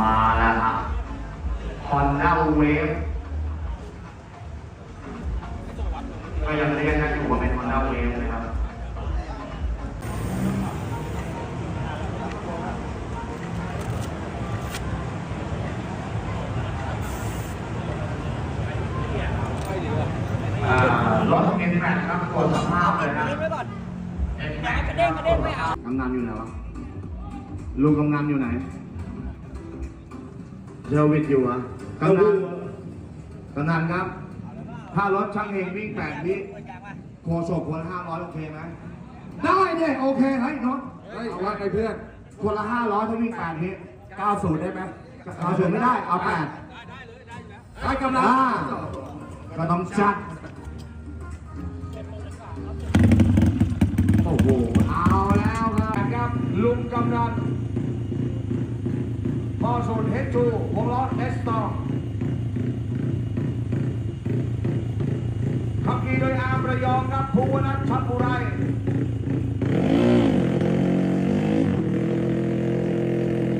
มาแล้วครับฮอนด้าเวฟก็ยังเรียกกันอยู่ว่าเป็นฮอนด้าเวฟนะครับอ่ารถเอ็นแปดครับตรวจสภาพเลยนะไว้ก่อนเอ็นอแปย่าดให้กระเด้งกระเด้งไม่เอากำนันอยู่ไหนวะลุงกำนันอยู่ไหน เดวิดอยู่เหรอะกำนันกำนันครับ ถ้ารถช่างเองวิ่งแปดวิโคศกคนละห้าร้อยโอเคไหมได้เนี่ยโอเคเฮ้ยน้องเฮ้ยว่าไงเพื่อนคนละห้าร้อยถ้าวิ่งแปดวิ90ได้ไหมเอาถึงไม่ได้เอาแปดได้กำลังอ่าก็ต้องจัด โอ้โห เอาแล้วครับครับลุงกำนัน บอลสูนเฮจูวงล้อเอสตองขับขี่โดยอาร์มระยองครับภูวนัทชัดบุไร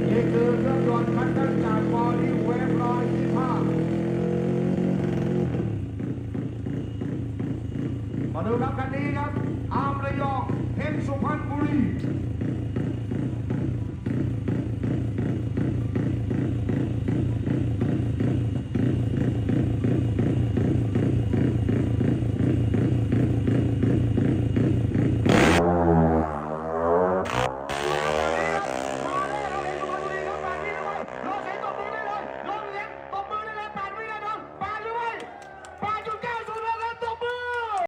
นี่คือเครื่องยนต์คันต้นจากบอลลีเวฟลอยที่ภาพมาดูครับคันนี้ครับ